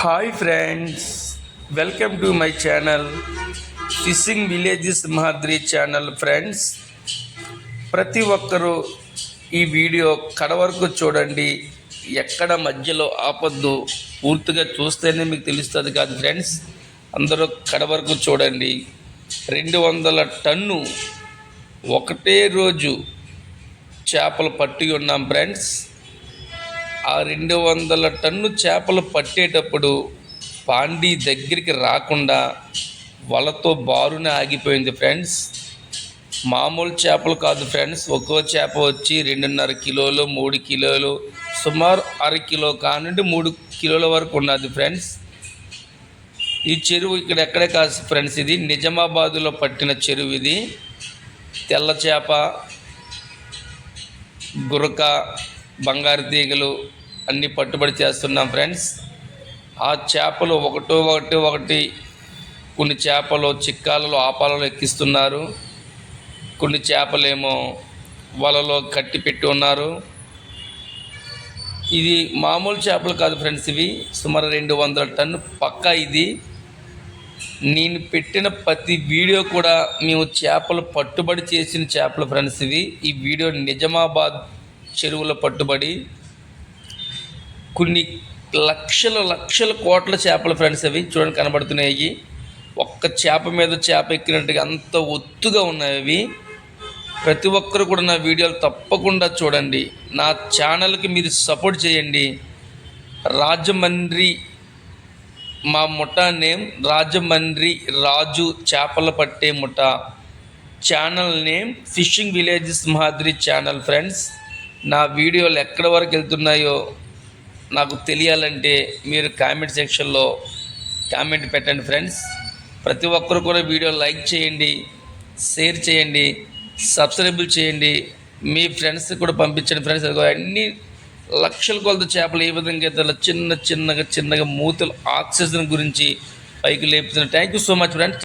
Hi friends welcome to my channel fishing villages Mahadri channel friends ప్రతి ఒక్కరూ ఈ video కడ వరకు చూడండి. ఎక్కడ మధ్యలో ఆపద్దు. పూర్తిగా చూస్తేనే మీకు తెలుస్తుంది కాదు ఫ్రెండ్స్ అందరూ కడ వరకు చూడండి. రెండు వందల టన్ను ఒకటే రోజు చేపలు పట్టి ఉన్నాం ఫ్రెండ్స్ ఆ రెండు వందల టన్ను చేపలు పట్టేటప్పుడు పాండి దగ్గరికి రాకుండా వలతో బారున ఆగిపోయింది ఫ్రెండ్స్. మామూలు చేపలు కాదు ఫ్రెండ్స్. ఒక్కో చేప వచ్చి రెండున్నర కిలోలు మూడు కిలోలు సుమారు అర కిలో కానుండి మూడు కిలోల వరకు ఉన్నది ఫ్రెండ్స్. ఈ చెరువు ఇక్కడ ఎక్కడే కాదు ఫ్రెండ్స్ ఇది. నిజామాబాదులో పట్టిన చెరువు ఇది. తెల్ల చేప గురక బంగారు తీగలు అన్నీ పట్టుబడి చేస్తున్నాం ఫ్రెండ్స్. ఆ చేపలు ఒకటో ఒకటి ఒకటి కొన్ని చేపలు చిక్కాలలో ఆపాలలో ఎక్కిస్తున్నారు. కొన్ని చేపలేమో వలలో కట్టి పెట్టి ఉన్నారు. ఇది మామూలు చేపలు కాదు ఫ్రెండ్స్ ఇవి. సుమారు రెండు వందల టన్ను పక్కా ఇది. నేను పెట్టిన ప్రతి వీడియో కూడా మేము చేపలు పట్టుబడి చేసిన చేపలు ఫ్రెండ్స్ ఇవి. ఈ వీడియో నిజామాబాద్ చెరువుల పట్టుబడి కొన్ని లక్షల లక్షల కోట్ల చేపలు ఫ్రెండ్స్ అవి చూడండి కనబడుతున్నాయి. ఒక్క చేప మీద చేప ఎక్కినట్టుగా అంత ఒత్తుగా ఉన్నాయి అవి. ప్రతి ఒక్కరు కూడా నా వీడియోలు తప్పకుండా చూడండి. నా ఛానల్కి మీరు సపోర్ట్ చేయండి. రాజమండ్రి మా ముఠా నేమ్ రాజమండ్రి రాజు చేపలు పట్టే ముఠా. ఛానల్ నేమ్ ఫిషింగ్ విలేజెస్ మాదిరి ఛానల్ ఫ్రెండ్స్. నా వీడియోలు ఎక్కడి వరకు వెళ్తున్నాయో నాకు తెలియాలంటే మీరు కామెంట్ సెక్షన్లో కామెంట్ పెట్టండి ఫ్రెండ్స్. ప్రతి ఒక్కరు కూడా వీడియో లైక్ చేయండి షేర్ చేయండి సబ్స్క్రైబుల్ చేయండి. మీ ఫ్రెండ్స్ కూడా పంపించండి ఫ్రెండ్స్. అన్ని లక్షల కొలత చేపలు ఏ విధంగా అయితే చిన్న చిన్నగా చిన్నగా మూతలు ఆక్సిజన్ గురించి పైకి లేపుతున్నాయి thank you so much friends